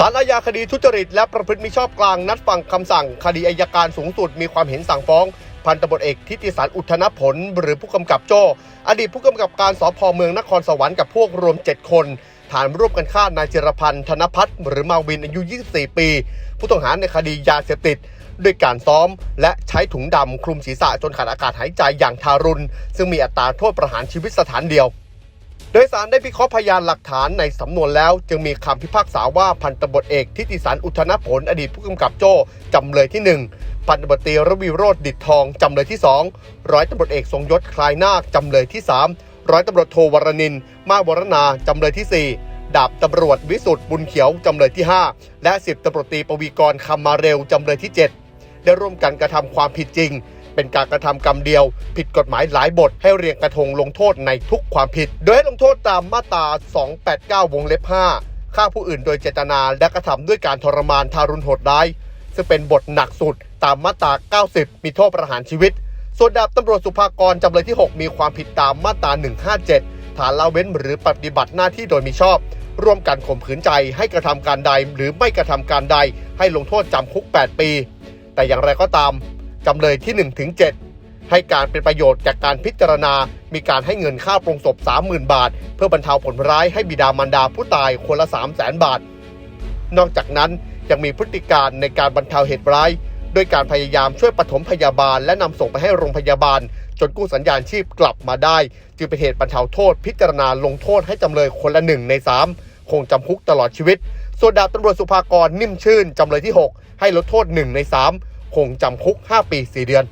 สารอาญาคดีทุจริตและประพฤติมิชอบกลางนัดฟังคำสั่ง คดีอายการสูงสุดมีความเห็นสั่งฟ้อง พันตำรวจเอกทิติสารอุทธนผล หรือผู้กำกับโจอดีตผู้กำกับการสพเมืองนครสวรรค์กับพวกรวม 7 คน ฐานร่วมกันฆ่านายจิรพันธ์ธนพัฒน์หรือมาวินอายุ 24 ปี ผู้ต้องหาในคดียาเสพติดด้วยการซ้อม และใช้ถุงดำคลุมศีรษะจนขาดอากาศหายใจอย่างทารุณซึ่งมีอัตราโทษประหารชีวิตสถานเดียว โดยสารได้พิเคราะห์พยานหลักฐานในสำนวนแล้ว จึงมีคำพิพากษาว่าพันตำรวจเอกทิติสารอุทนผลอดีตผู้กำกับโจ้จำเลยที่ 1 พันตำรวจตรีรวีโรธดิดทองจำเลยที่ 2 ร้อยตำรวจเอกทรงยศคลายนาคจำเลยที่ 3 ร้อยตำรวจโทวรนิน มาวรนาจำเลยที่ 4ดาบตำรวจวิสุทธ์บุญเขียวจำเลยที่ 5 และสิบตำรวจตรีปวีกรคำมาเร็วจำเลยที่ 7 ได้ร่วมกันกระทำความผิดจริง เป็นการกระทำกรรมเดียว ผิดกฎหมายหลายบท ให้เรียงกระทงลงโทษในทุกความผิด โดยให้ลงโทษตามมาตรา 289 วงเล็บ 5 ฆ่าผู้อื่นโดยเจตนาและกระทำด้วยการทรมานทารุณโหดร้าย ซึ่งเป็นบทหนักสุดตามมาตรา 90 มีโทษประหารชีวิต ส่วนดาบตำรวจสุภากรจำเลยที่ 6 มีความผิดตามมาตรา 157 ฐานละเว้นหรือปฏิบัติหน้าที่โดยมิชอบร่วมกันข่มขืนใจให้กระทำการใดหรือไม่กระทำการใด ให้ลงโทษจำคุก 8 ปี แต่อย่างไรก็ตาม จำเลยที่1ถึง7ให้การเป็นประโยชน์จากการพิจารณา มีการให้เงินค่าปรงศพ 30,000 บาท เพื่อบรรเทาผลร้ายให้บิดามารดาผู้ตายคนละ 3 0 0 0 0 0 บาท นอกจากนั้นยังมีพฤติการในการบรรเทาเหตุร้ายด้วยการพยายามช่วยปฐมพยาบาล และนำส่งไปให้โรงพยาบาล จนกู้สัญญาณชีพกลับมาได้ จึงเป็นเหตุบรรเทาโทษ พิจารณาลงโทษให้จำเลยคนละหนึ่งใน 3 คงจำคุกตลอดชีวิต ส่วนดาบตำรวจสุภากรนิ่มชื่น จำเลยที่ 6 ให้ลดโทษ 1 ใน 3 คงจำคุก 5 ปี 4 เดือน